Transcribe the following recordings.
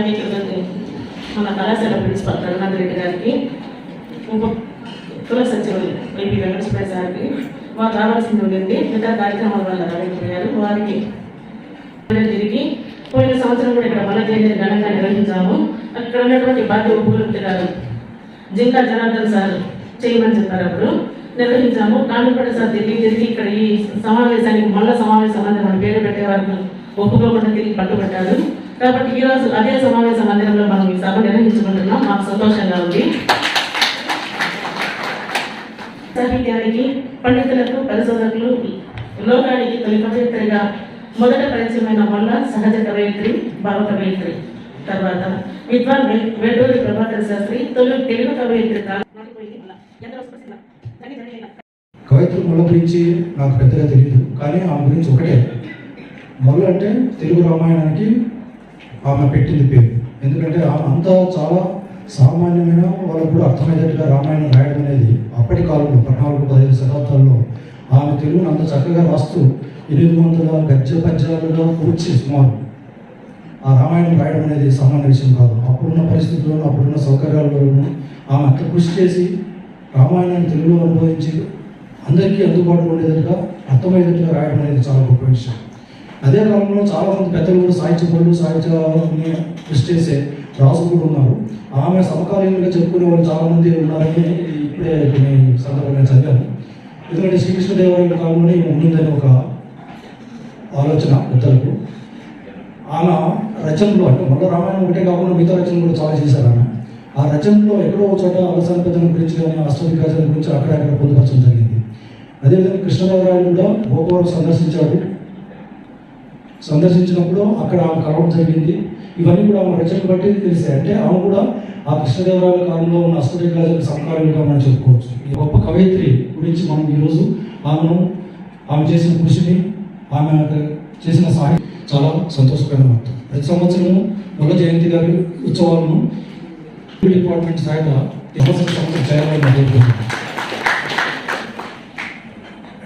అలాగే ఇక్కడ మన కళాశాల ప్రిన్సిపల్ రఘునాథ్ రెడ్డి గారికి ఉప కుల సచివులు వైపీ వెంకటేశ్వర సార్కి వారు రావాల్సింది ఉండింది. మిగతా కార్యక్రమాల వల్ల రాలేకపోయారు వారికి తిరిగి పోయిన సంవత్సరం కూడా ఇక్కడ మళ్ళా జయంతి ఘనంగా నిర్వహించాము. అక్కడ ఉన్నటువంటి బాధ్య ఉపకులపతి గారు జింకా జనార్దన్ సార్ చేయమని చెప్పారు అప్పుడు. నిర్వహించాము. కాండిపేట సార్ తిరిగి తిరిగి ఇక్కడ ఈ సమావేశానికి మళ్ళా సమావేశం అనేది మన పేరు పెట్టే వరకు ఒప్పుకోకుండా తిరిగి పట్టుబట్టారు. కాబట్టి ఈ రోజు అదే సమావేశ మందిరంలో మనం ఈ సభ నిర్వహించుకుంటున్నాం. మాకు సంతోషంగా ఉంది. సాహిత్యానికి పండితులకు పరిశోధకులు లోకానికి తొలి కవయిత్రిగా మొదట పరిచయమైన వల్ల సహజ కవయిత్రి భావ కవయిత్రి. తర్వాత విద్వాన్ వెల్- ప్రభాకర్ శాస్త్రి తొలి తెలుగు కవయిత్రి కవిత్వం మొల గురించి నాకు పెద్దగా తెలియదు కానీ ఆమె గురించి ఒకటే. మొల్ల అంటే తెలుగు రామాయణానికి ఆమె పెట్టింది పేరు. ఎందుకంటే ఆమె చాలా సామాన్యమైన వాళ్ళకు కూడా అర్థమయ్యేటట్టుగా రామాయణం రాయడం అనేది అప్పటి కాలంలో పద్నాలుగు పదహైదు శతాబ్దాల్లో ఆమె తెలుగును అంత చక్కగా రాస్తూ ఎనిమిది వందల గద్య పద్యాలుగా కూర్చి సుమారు ఆ రామాయణం రాయడం అనేది సామాన్య విషయం కాదు. అప్పుడున్న పరిస్థితుల్లోనూ అప్పుడున్న సౌకర్యాల్లోనూ ఆమె అంత కృషి చేసి రామాయణాన్ని తెలుగులో అనుభవించి అందరికీ అందుబాటులో ఉండేటట్టుగా అర్థమయ్యేటట్టుగా రాయడం అనేది చాలా గొప్ప విషయం. అదే కాలంలో చాలా మంది పెద్దలు కూడా సాహిత్య పనులు సాహిత్య కృషి చేసే రాజు కూడా ఉన్నారు. ఆమె సమకాలీనంగా చెప్పుకునే వాళ్ళు చాలా మంది ఉన్నారని ఇప్పుడే కొన్ని సందర్భంగా చదివాను. ఎందుకంటే శ్రీకృష్ణదేవరాయల కాలంలోనే ఈమె ఒక ఆలోచన పెద్దలకు. ఆమె రచనలు అంటే మళ్ళీ రామాయణం ఒకటే కాకుండా మిగతా రచనలు కూడా చాలా చేశారు ఆమె. ఆ రచనలో ఎక్కడో ఒక చోట అవసాన పెద్దల గురించి కానీ అష్టవికాసాల గురించి అక్కడక్కడ పొందుపరచడం జరిగింది. అదేవిధంగా కృష్ణదేవరాయలు కూడా గోపవరం సందర్శించాడు. సందర్శించినప్పుడు అక్కడ ఆమె కలవడం జరిగింది. ఇవన్నీ కూడా ఆమె రచనలు బట్టి తెలిసాయి. అంటే ఆమె కూడా ఆ కృష్ణదేవరాయల కాలంలో ఉన్న అష్టవికాసాలకు సమకాలీనంగా మనం చెప్పుకోవచ్చు. ఈ గొప్ప కవయిత్రి గురించి మనం ఈరోజు ఆమెను ఆమె చేసిన కృషిని ఆమె చేసిన సాహిత్యం చాలా సంతోషకరమైన వార్త. ప్రతి సంవత్సరము మొల్ల జయంతి గారి ఉత్సవాలను డిపార్ట్మెంట్ సహాయత చేయాలని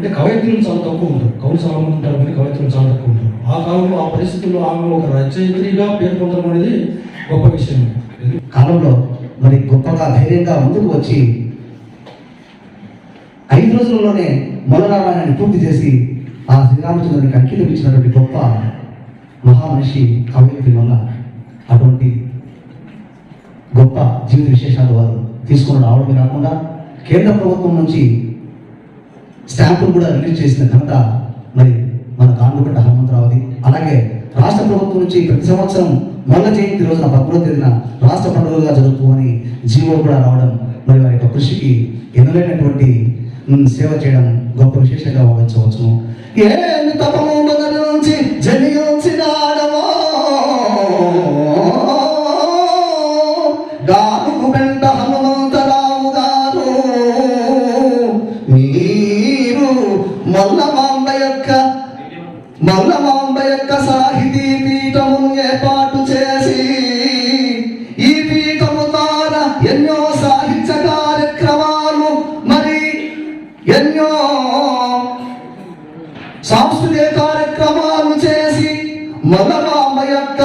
అంటే కవయిత్రులు చాలా తక్కువ ఉంటారు కవులు చాలా మంది ఉంటారు కానీ కవయిత్రులు చాలా తక్కువ ఉంటారు ఆ కాలంలో ఆ పరిస్థితుల్లో ఆమె ఒక రచయిత్రిగా పేరు పొందడం అనేది గొప్ప విషయం. కాలంలో మరి గొప్పగా ధైర్యంగా ముందుకు వచ్చి ఐదు రోజుల్లోనే మొలరామాయణాన్ని పూర్తి చేసి ఆ శ్రీరామచంద్రునికి అంకితం ఇచ్చినటువంటి గొప్ప మహామనిషి కవయిత్రి వల్ల అటువంటి గొప్ప జీవిత విశేషాలు వారు తీసుకుని రావడమే కాకుండా కేంద్ర ప్రభుత్వం నుంచి స్టాంపులు కూడా రిలీజ్ చేసిన ఘనత మరి మన కాండుగడ్డ హనుమంతరావుది. అలాగే రాష్ట్ర ప్రభుత్వం నుంచి ప్రతి సంవత్సరం మొల్ల జయంతి రోజున పదమూడవ తేదీన రాష్ట్ర పండుగగా జరుగుతుందని జీవో కూడా రావడం మరి వారి యొక్క కృషికి ఎన్నలేనటువంటి సేవ చేయడం గొప్ప విశేషంగా భావించవచ్చును. ఏ తపము నుంచి సాహితీ పీఠమును ఏర్పాటు చేసి ఈ పీఠము ద్వారా ఎన్నో సాహిత్య కార్యక్రమాలు మరి ఎన్నో సాంస్కృతిక కార్యక్రమాలు చేసి మొదలమ్మ యొక్క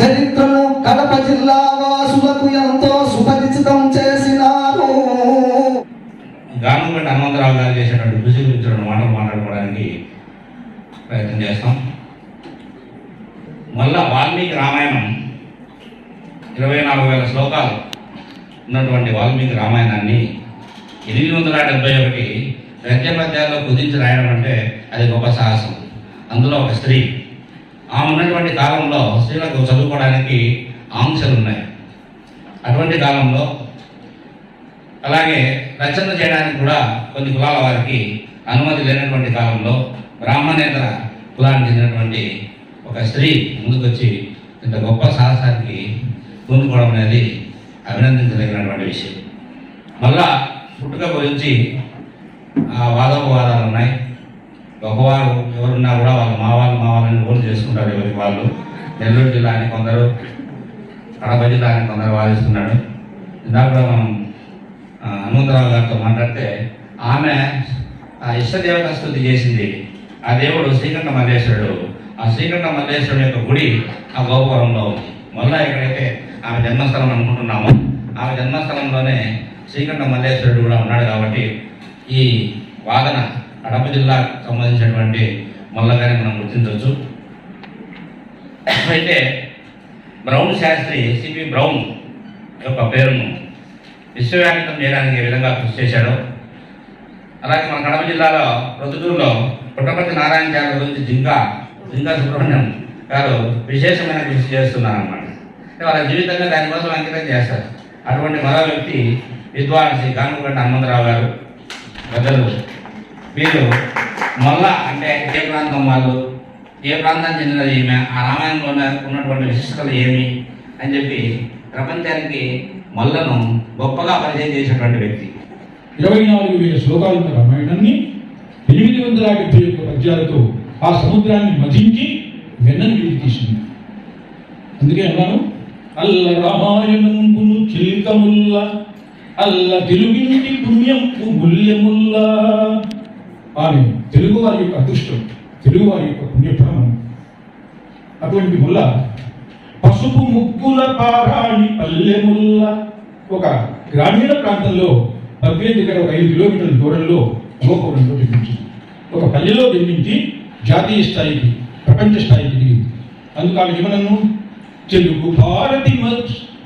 చరిత్రను కడప జిల్లా వాసులకు ఎంతో సుపరిచితం చేసినారు. గానుగడ్డ హనుమంతరావు గారు చేసినటువంటి కృషి గురించి మాటలు మాట్లాడుకోవడానికి ప్రయత్నం చేస్తాం. మళ్ళా వాల్మీకి రామాయణం ఇరవై నాలుగు వేల శ్లోకాలు ఉన్నటువంటి వాల్మీకి రామాయణాన్ని ఎనిమిది వందల డెబ్బై ఒకటి గద్య కుదించి రాయడం అంటే అది గొప్ప సాహసం. అందులో ఒక స్త్రీ ఆమె ఉన్నటువంటి కాలంలో స్త్రీలకు చదువుకోవడానికి ఆంక్షలు ఉన్నాయి అటువంటి కాలంలో అలాగే రచన చేయడానికి కూడా కొన్ని కులాల వారికి అనుమతి లేనటువంటి కాలంలో బ్రాహ్మణేతర కులానికి చెందినటువంటి ఒక స్త్రీ ముందుకొచ్చి ఇంత గొప్ప సాహసానికి పూనుకోవడం అనేది అభినందించదగినటువంటి విషయం. మళ్ళా పుట్టుక గురించి ఆ వాదోపవాదాలు ఉన్నాయి. గొప్పవారు ఎవరున్నా కూడా వాళ్ళు మా వాళ్ళు మా వాళ్ళని చేసుకుంటారు ఎవరికి వాళ్ళు. నెల్లూరు జిల్లా అని కొందరు కడప జిల్లా అని కొందరు వాదిస్తున్నాడు ఇందాక కూడా మనం హనుమంతరావు గారితో మాట్లాడితే ఆమె ఆ ఇష్టదేవత స్థుతి చేసింది. ఆ దేవుడు శ్రీకంఠ మల్లేశ్వరుడు. ఆ శ్రీకంఠ మల్లేశ్వరుడు యొక్క గుడి ఆ గోపురంలో ఉంది. మళ్ళా ఎక్కడైతే ఆమె జన్మస్థలం అనుకుంటున్నామో ఆమె జన్మస్థలంలోనే శ్రీకంఠ మల్లేశ్వరుడు కూడా ఉన్నాడు కాబట్టి ఈ వాదన కడప జిల్లాకు సంబంధించినటువంటి మొల్లగానే మనం గుర్తించవచ్చు. అయితే బ్రౌన్ శాస్త్రి సిపి బ్రౌన్ యొక్క పేరును విశ్వవ్యాప్తం చేయడానికి ఏ విధంగా కృషి చేశాడో అలాగే మన కడప జిల్లాలో ప్రొద్దుటూరులో పుట్టపర్తి నారాయణ గారి గురించి జింకా జింకా సుబ్రహ్మణ్యం గారు విశేషమైన కృషి చేస్తున్నారు అనమాట వాళ్ళ జీవితంగా దానికోసం అంకితం చేస్తారు. అటువంటి మరో వ్యక్తి విద్వాంసి శ్రీ హనుమంతరావు గారు పెద్దలు. వీరు మొల్ల అంటే ఏ ప్రాంతం వాళ్ళు ఏ ప్రాంతానికి చెందినది ఈమె ఆ రామాయణంలో ఉన్నటువంటి విశిష్టతలు ఏమి అని చెప్పి ప్రపంచానికి మొల్లను గొప్పగా పరిచయం చేసినటువంటి వ్యక్తి. ఇరవై నాలుగు వేల శ్లోకాలున్న రామాయణాన్ని ఎనిమిది వందల డెబ్బై యొక్క పద్యాలతో ఆ సముద్రాన్ని మధించి వెన్నను వీడికి తీసింది. అందుకే అన్నాను అల్ల రామాయణంబును చిల్కముల్ల అల్ల తెలుగింటి పుణ్యంపు ముల్యముల్ల ఆమె తెలుగు వారి యొక్క అదృష్టం తెలుగు వారి యొక్క పుణ్యఫలం అటువంటి ముల్ల పసుపు ముగ్గుల పారాణి పల్లెముల్ల ఒక గ్రామీణ ప్రాంతంలో పద్దెనిమిది దగ్గర ఒక ఐదు కిలోమీటర్ల దూరంలో గోపురంలో జన్మించింది. ఒక పల్లెలో జన్మించి జాతీయ స్థాయికి ప్రపంచ స్థాయికి దిగింది అందుకు ఆమె ఏమనను తెలుగు భారతి మల్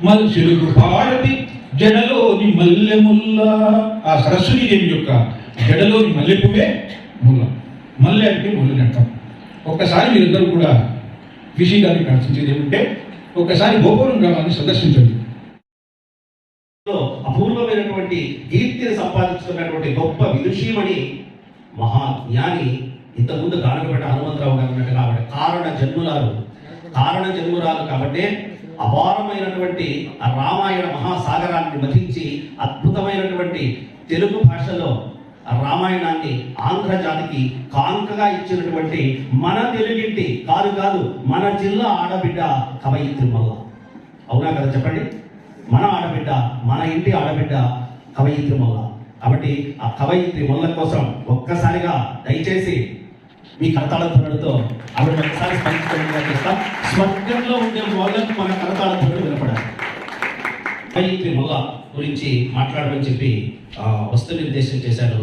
మల్ తెలుగు భారతి జడలోని మల్లె ముల్ల ఆ సరస్వతి దేవి యొక్క? జడలోని మల్లెపువే ముల్ల. మల్లె అంటే ముల్ల అంటాం ఒక్కసారి మీరిద్దరు కూడా విషి గారిని ప్రార్థించేది ఏమంటే ఒక్కసారి గోపురం గ్రామాన్ని సందర్శించండి. అపూర్వమైనటువంటి కీర్తిని సంపాదించుకున్నటువంటి గొప్ప విదుషీమణి మహాజ్ఞాని ఇంతకుముందు గానకపేట హనుమంతరావు గారు అన్నట్టు కాబట్టి కారణ జన్మురాలు. కారణ జన్మురాలు కాబట్టి అపారమైనటువంటి రామాయణ మహాసాగరాన్ని మధించి అద్భుతమైనటువంటి తెలుగు భాషలో ఆ రామాయణాన్ని ఆంధ్ర జాతికి కానుకగా ఇచ్చినటువంటి మన తెలుగింటి కాదు కాదు మన జిల్లా ఆడబిడ్డ కవయిత్రి మల్ల అవునా కదా చెప్పండి? మన ఆడబిడ్డ మన ఇంటి ఆడబిడ్డ కవయిత్రి మల్ల కాబట్టి ఆ కవయిత్రి మొల్ల కోసం ఒక్కసారిగా దయచేసి మీ కరతాళ ఆవిడ ఒకసారి స్పందించడం చేస్తాం స్వర్గంలో ఉండే వాళ్ళకు మన కరతాళ వినపడాలి. కవయిత్రి మగ గురించి మాట్లాడమని చెప్పి వస్తు నిర్దేశం చేశారు.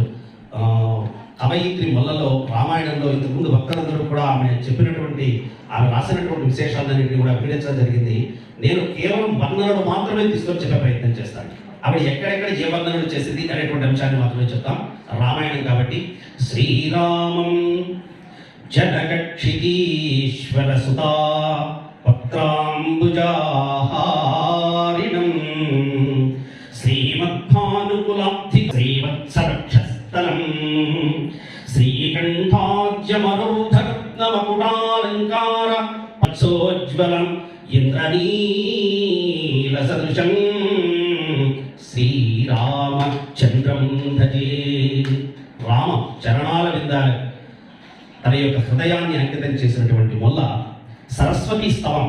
కవయిత్రి మొల్లలో రామాయణంలో ఇంతకుముందు భక్తులందరూ కూడా ఆమె చెప్పినటువంటి ఆమె రాసినటువంటి విశేషాలన్నింటినీ కూడా వివరించడం జరిగింది. నేను కేవలం వర్ణనలు మాత్రమే తీసుకొని చెప్పే ప్రయత్నం చేస్తాను. ఆవిడ ఎక్కడెక్కడ ఏ వర్ణనలు చేసింది అనేటువంటి అంశాన్ని మాత్రమే చెప్తాం. రామాయణం కాబట్టి శ్రీరామం జనకక్షితీశ్వర సుతా పత్రాంబుజాహారిణం శ్రీమద్భానుకులాబ్ధి శ్రీవత్సరక్షస్థలం శ్రీకంఠాజ్యమరోధరత్నమకుటాలంకార వత్సోజ్వలం ఇంద్రనీల సదృశం శ్రీరామచంద్రం భజే రామ చరణాల విందాలు తన యొక్క హృదయాన్ని అంకితం చేసినటువంటి మొల్ల సరస్వతి స్తవం.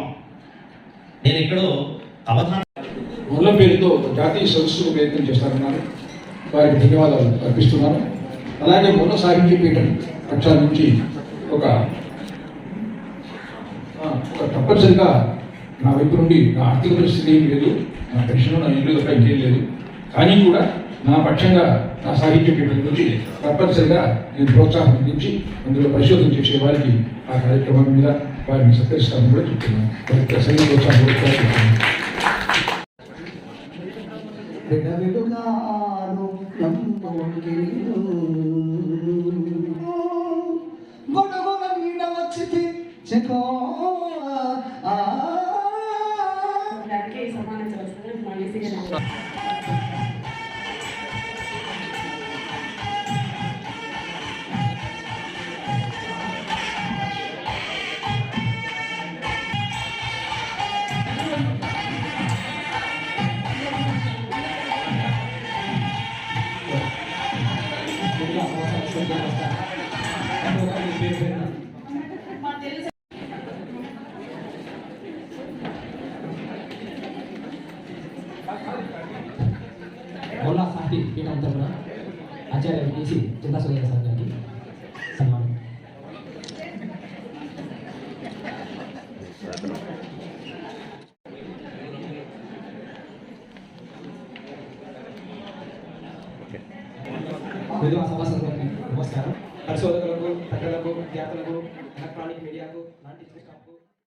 నేను ఎక్కడో అవధాన ముళ్ళ పేరుతో జాతీయ సదస్సుకు ప్రయత్నం చేస్తానన్నాను. వారికి ధన్యవాదాలు అర్పిస్తున్నాను. అలాగే ముళ్ళ సాహిత్య పీఠం పక్షాల నుంచి ఒక ఒక తప్పనిసరిగా నా వైపు నుండి నా ఆర్థిక పరిస్థితి ఏం లేదు. నా పెన్షన్ నా ఇల్లు తప్ప ఇంకేం లేదు. కానీ కూడా నా పక్షంగా నా సాహిత్య పీఠం నుంచి తప్పనిసరిగా నేను ప్రోత్సాహం అందించి అందులో పరిశోధన చేసే వారికి ఆ కార్యక్రమం మీద వారిని సత్కరిస్తానని కూడా చెప్తున్నాను. వారికి ప్రోత్సాహం కూడా చెప్తున్నాను.